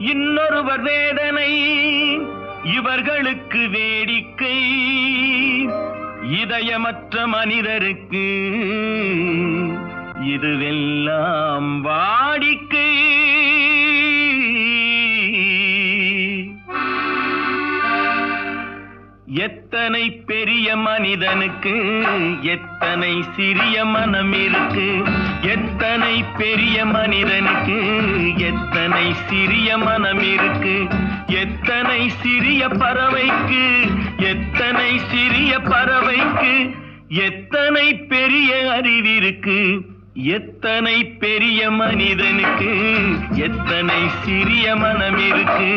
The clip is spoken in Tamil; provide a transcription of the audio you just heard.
இன்னொருவர் வேதனை இவர்களுக்கு வேடிக்கை. இதயமற்ற மனிதருக்கு இதுவே எத்தனை பெரிய மனிதனுக்கு எத்தனை சிறிய மனம் இருக்கு எத்தனை பெரிய மனிதனுக்கு எத்தனை சிறிய மனம் இருக்கு எத்தனை சிறிய பறவைக்கு எத்தனை சிறிய பறவைக்கு எத்தனை பெரிய அறிவிருக்கு எத்தனை பெரிய மனிதனுக்கு எத்தனை சிறிய மனம் இருக்கு